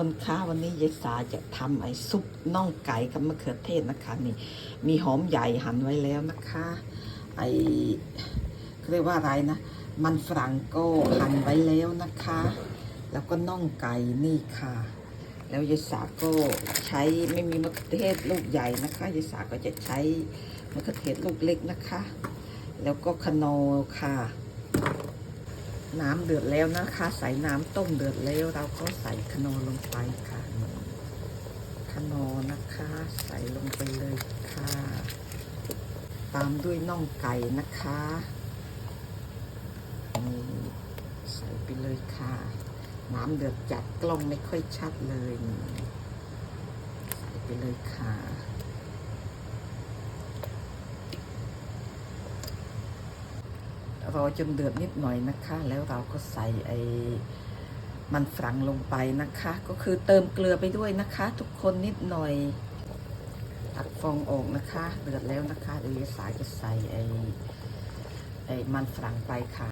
คนคะวันนี้ยายสาจะทำไอ้ซุปน่องไก่กับมะเขือเทศนะคะนี่ มีหอมใหญ่หั่นไว้แล้วนะคะ ไอ้เรียกว่าอะไรนะ มันฝรั่งก็หั่นไว้แล้วนะคะ แล้วก็น่องไก่นี่ค่ะ แล้วยายสาก็ใช้ไม่มีมะเขือเทศลูกใหญ่นะคะยายสาก็จะใช้มะเขือเทศลูกเล็กนะคะ แล้วก็คโนอค่ะ น้ำเดือดแล้วนะคะ ใส่น้ำต้มเดือดแล้ว เราก็ใส่คโนอลงไปค่ะคโนอนะคะ ใส่ลงไปเลยค่ะ ตามด้วยน่องไก่นะคะนี่ใส่ไปเลยค่ะ น้ำเดือดจัดกล้องไม่ค่อยชัดเลย ใส่ไปเลยค่ะ รอจนเดือดนิดหน่อยนะคะ แล้วเราก็ใส่ไอ้มันฝรั่งลงไปนะคะ ก็คือเติมเกลือไปด้วยนะคะ ทุกคนนิดหน่อยตักฟองออกนะคะ เดือดแล้วนะคะเดี๋ยวสายจะใส่ไอ้ไอ้มันฝรั่งไปค่ะ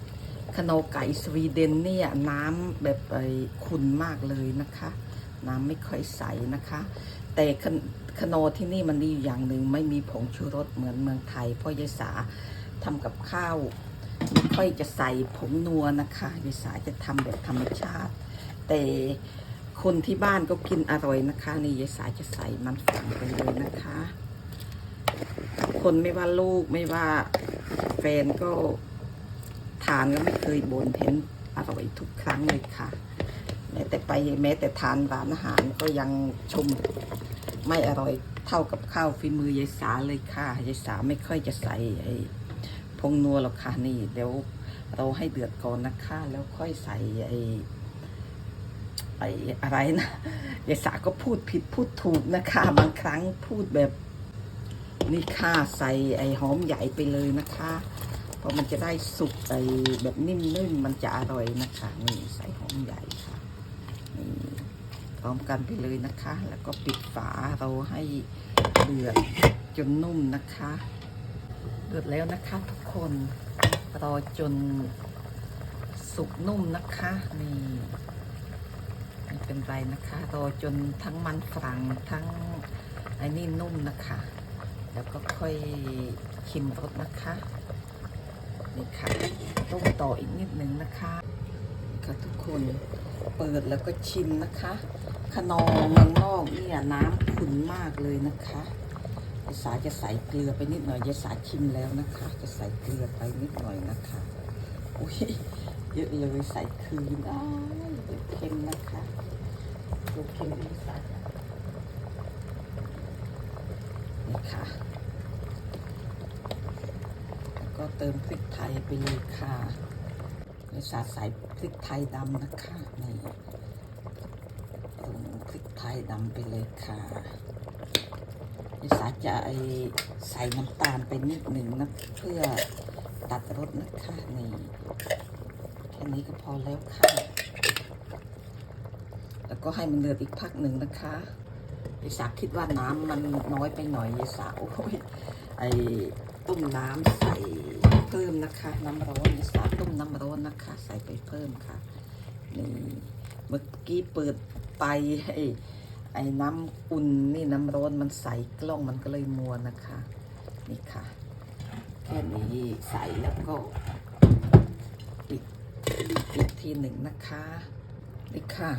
ขนมไก่สวีเดนเนี่ยน้ำแบบไอ้ขุ่นมากเลยนะคะ น้ำไม่ค่อยใสนะคะ แต่ขนขนมที่นี่มันดีอย่างหนึ่งไม่มีผงชูรสเหมือนเมืองไทยเพราะยายสาทำกับข้าว ค่อยจะใส่ผงนัวนะคะยายสาจะทำแบบธรรมชาติ แต่คนที่บ้านก็กินอร่อยนะคะ นี่ยายสาจะใส่มันฝรั่งไปเลยนะคะ คนไม่ว่าลูกไม่ว่าแฟนก็ทานก็ไม่เคยบ่นเห็นอร่อยทุกครั้งเลยค่ะ แม้แต่ไปแม้แต่ทานร้านอาหารก็ยังชมไม่อร่อยเท่ากับข้าวฝีมือยายสาเลยค่ะยายสาไม่ค่อยจะใส่ไอ งนัวหรอกค่ะนี่ เดี๋ยวเราให้เดือดก่อนนะคะแล้วค่อยใส่ไอ้ไอ้อะไรนะยายสาก็พูดผิดพูดถูกนะคะ บางครั้งพูดแบบนี่ค่ะใส่ไอ้หอมใหญ่ไปเลยนะคะ เพราะมันจะได้สุกไอ้แบบนิ่มๆมันจะอร่อยนะคะนี่ใส่หอมใหญ่ค่ะนี่พร้อมกันไปเลยนะคะ แล้วก็ปิดฝาเราให้เดือดจนนุ่มนะคะ ดือดแล้วนะคะทุกคนรอจนสุกนุ่มนะคะนี่ไม่เป็นไรนะคะรอจนทั้งมันฝรั่งทั้งไอ้นี่นุ่มนะคะ แล้วก็ค่อยชิมรสนะคะนี่ค่ะต้มต่ออีกนิดหนึ่งนะคะค่ะทุกคนเปิดแล้วก็ชิมนะคะขนมเมืองนอกเนี่ยน้ำขุ่นมากเลยนะคะ ยายสาจะใส่เกลือไปนิดหน่อยยายสาชิมแล้วนะคะ จะใส่เกลือไปนิดหน่อยนะคะอุ้ยเยอะเลยใส่คืนอ้ายเดี๋ยวเค็มนะคะเดี๋ยวเค็มยายสานี่ค่ะแล้วก็เติมพริกไทยไปเลยค่ะยายสาใส่พริกไทยดำนะคะนี่เติมพริกไทยดำไปเลยค่ะ ยายสาจะไอใส่น้ำตาลไปนิดหนึ่งนะเพื่อตัดรสนะคะนี่แค่นี้ก็พอแล้วค่ะ แล้วก็ให้มันเดือดอีกพักหนึ่งนะคะยายสาคิดว่าน้ำมันน้อยไปหน่อยยายสาโอ้ยไอต้มน้ำใส่เพิ่มนะคะ น้ำร้อนยายสาต้มน้ำร้อนนะคะ ใส่ไปเพิ่มค่ะนี่เมื่อกี้เปิดไปให้ ไอ้น้ำอุ่นนี่น้ำร้อนมันใสกล้องมันก็เลยมัวนะคะ นี่ค่ะ แค่นี้ใสแล้วก็ปิดอีกทีหนึ่งนะคะ นี่ค่ะ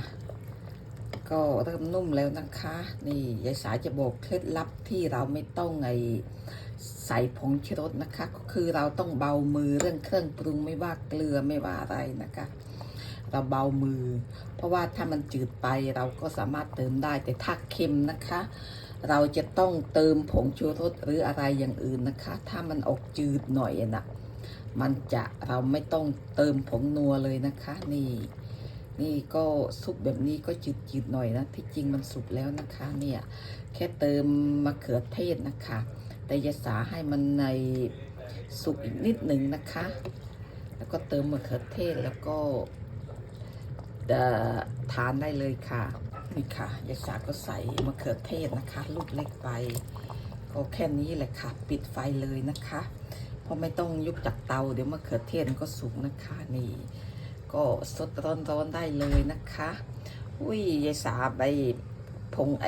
ก็เริ่มนุ่มแล้วนะคะ นี่ยายสายจะบอกเคล็ดลับที่เราไม่ต้องไอใส่ผงชูรสนะคะ ก็คือเราต้องเบามือเรื่องเครื่องปรุงไม่ว่าเกลือไม่ว่าอะไรนะคะ เราเบามือ เพราะว่าถ้ามันจืดไปเราก็สามารถเติมได้แต่ถ้าเค็มนะคะ เราจะต้องเติมผงชูรสหรืออะไรอย่างอื่นนะคะ ถ้ามันออกจืดหน่อยนะมันจะเราไม่ต้องเติมผงนัวเลยนะคะ นี่ นี่ก็ซุปแบบนี้ก็จืดๆหน่อยนะที่จริงมันสุกแล้วนะคะ เนี่ยแค่เติมมะเขือเทศนะคะ แต่อยาสาให้มันในสุกอีกนิดหนึ่งนะคะ แล้วก็เติมมะเขือเทศแล้วก็ ทานได้เลยค่ะนี่ค่ะยายสาก็ใส่มะเขือเทศนะคะ ลูกเล็กไปก็แค่นี้แหละค่ะ ปิดไฟเลยนะคะเพราะไม่ต้องยุกจากเตา เดี๋ยวมะเขือเทศก็สุกนะคะนี่ ก็สดร้อนๆได้เลยนะคะ อุ้ยยายสาใบผงไอ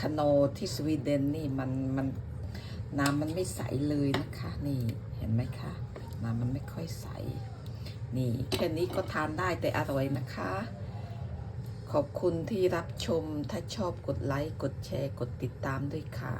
คาโนที่สวีเดนนี่มันมันน้ำมันไม่ใสเลยนะคะ นี่เห็นไหมคะน้ำมันไม่ค่อยใส นี่แค่นี้ก็ทานได้แต่อร่อยนะคะ ขอบคุณที่รับชมถ้าชอบกดไลค์ กดแชร์ กดติดตามด้วยค่ะ